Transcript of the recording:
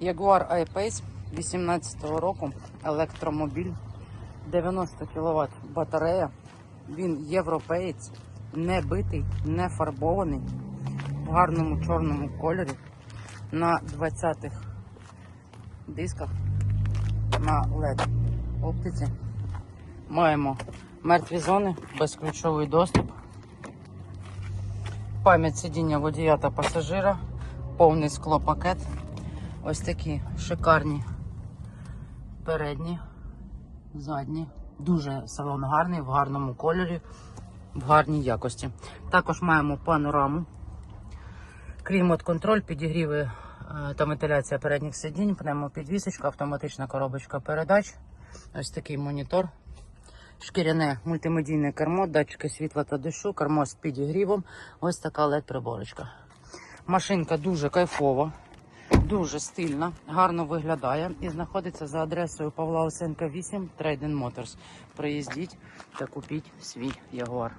Jaguar I-Pace 18 року, електромобіль, 90 кВт батарея. Він європеєць, не битий, не фарбований, в гарному чорному кольорі на 20-х дисках на LED оптиці. Маємо мертві зони, безключовий доступ, пам'ять сидіння водія та пасажира, повний склопакет. Ось такі шикарні передні, задні. Дуже салон гарний, в гарному кольорі, в гарній якості. Також маємо панораму, клімат-контроль, підігріви е, та вентиляція передніх сидінь, пневмопідвісочка, автоматична коробочка передач. Ось такий монітор. Шкіряне мультимедійне кермо, датчики світла та дощу, кермо з підігрівом. Ось така LED-приборочка. Машинка дуже кайфова, дуже стильна, гарно виглядає і знаходиться за адресою Павла Осенка 8 Трейден Motors. Приїздіть та купіть свій Ягуар.